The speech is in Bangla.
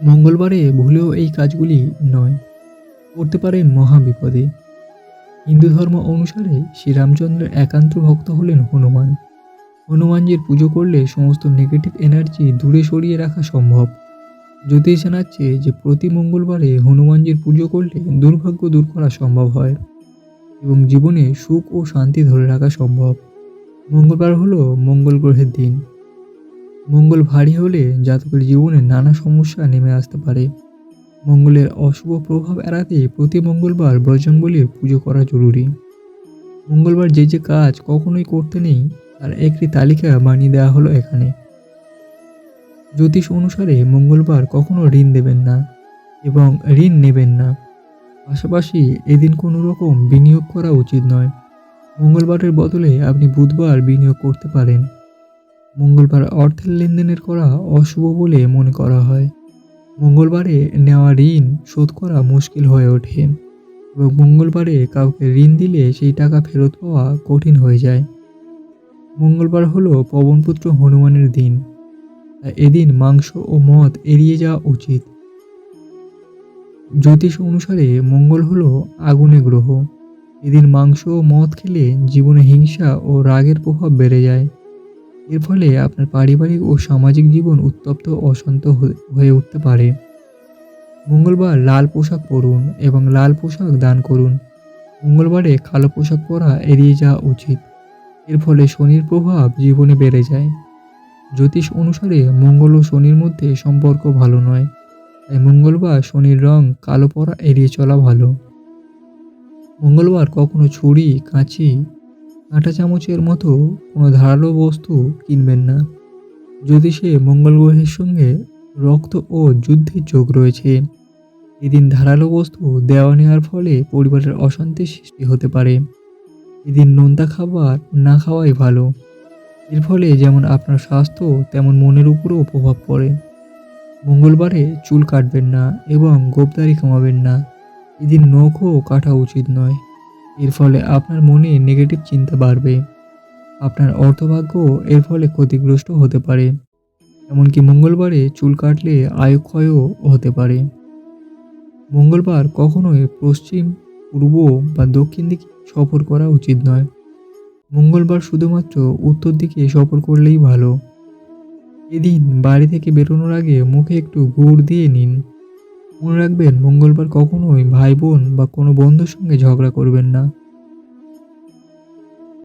মঙ্গলবারে ভুলেও এই কাজগুলি নয়। করতে পারেন মহাবিপদে হিন্দু ধর্ম অনুসারে শ্রীরামচন্দ্রের একান্ত ভক্ত হলেন হনুমান। হনুমানজির পুজো করলে সমস্ত নেগেটিভ এনার্জি দূরে সরিয়ে রাখা সম্ভব। জ্যোতিষ জানাচ্ছে যে, প্রতি মঙ্গলবারে হনুমানজির পুজো করলে দুর্ভাগ্য দূর করা সম্ভব হয় এবং জীবনে সুখ ও শান্তি ধরে রাখা সম্ভব। মঙ্গলবার হলো মঙ্গল গ্রহের দিন। মঙ্গল ভারী হলে জাতকের জীবনে নানা সমস্যা নেমে আসতে পারে। মঙ্গলের অশুভ প্রভাব এড়াতে প্রতি মঙ্গলবার বজরংবলীর পুজো করা জরুরি। মঙ্গলবার যে যে কাজ কখনোই করতে নেই, তার একটি তালিকা বানিয়ে দেওয়া হলো এখানে। জ্যোতিষ অনুসারে মঙ্গলবার কখনো ঋণ দেবেন না এবং ঋণ নেবেন না। পাশাপাশি এদিন কোনো রকম বিনিয়োগ করা উচিত নয়। মঙ্গলবারের বদলে আপনি বুধবার বিনিয়োগ করতে পারেন। মঙ্গলবার অর্থের লেনদেনের করা অশুভ বলে মনে করা হয়। মঙ্গলবারে নেওয়া ঋণ শোধ করা মুশকিল হয়ে ওঠে এবং মঙ্গলবারে কাউকে ঋণ দিলে সেই টাকা ফেরত পাওয়া কঠিন হয়ে যায়। মঙ্গলবার হলো পবনপুত্র হনুমানের দিন। তাই এদিন মাংস ও মদ এড়িয়ে যাওয়া উচিত। জ্যোতিষ অনুসারে মঙ্গল হলো আগুনে গ্রহ। এদিন মাংস ও মদ খেলে জীবনে হিংসা ও রাগের প্রভাব বেড়ে যায়। এর ফলে আপনার পারিবারিক ও সামাজিক জীবন উত্তপ্ত অশান্ত হয়ে- উঠতে পারে। মঙ্গলবার লাল পোশাক পরুন এবং লাল পোশাক দান করুন। মঙ্গলবারে কালো পোশাক পরা এড়িয়ে যাওয়া উচিত। এর ফলে শনির প্রভাব জীবনে বেড়ে যায়। জ্যোতিষ অনুসারে মঙ্গল ও শনির মধ্যে সম্পর্ক ভালো নয়, তাই মঙ্গলবার শনির রং কালো পরা এড়িয়ে চলা ভালো। মঙ্গলবার কখনো ছুরি, কাঁচি কাঁটা চামচের মতো কোনো ধারালো বস্তু কিনবেন না। জ্যোতিষে মঙ্গল গ্রহের সঙ্গে রক্ত ও যুদ্ধের যোগ রয়েছে। এদিন ধারালো বস্তু দেওয়া নেওয়ার ফলে পরিবারের অশান্তির সৃষ্টি হতে পারে। এদিন নোনতা খাবার না খাওয়াই ভালো। এর ফলে যেমন আপনার স্বাস্থ্য, তেমন মনের উপরেও প্রভাব পড়ে। মঙ্গলবারে চুল কাটবেন না এবং গোপদারি কমাবেন না। এদিন নখও কাটা উচিত নয়। এর ফলে আপনার মনে নেগেটিভ চিন্তা বাড়বে। আপনার অর্থভাগ্য এর ফলে ক্ষতিগ্রস্ত হতে পারে। এমনকি মঙ্গলবারে চুল কাটলে আয়ক্ষয়ও হতে পারে। মঙ্গলবার কখনোই পশ্চিম, পূর্ব বা দক্ষিণ দিকে সফর করা উচিত নয়। মঙ্গলবার শুধুমাত্র উত্তর দিকে সফর করলেই ভালো। এদিন বাড়ি থেকে বেরোনোর আগে মুখে একটু গুড় দিয়ে নিন। মনে রাখবেন মঙ্গলবার কখনোই ভাই বোন বা কোনো বন্ধুর সঙ্গে ঝগড়া করবেন না।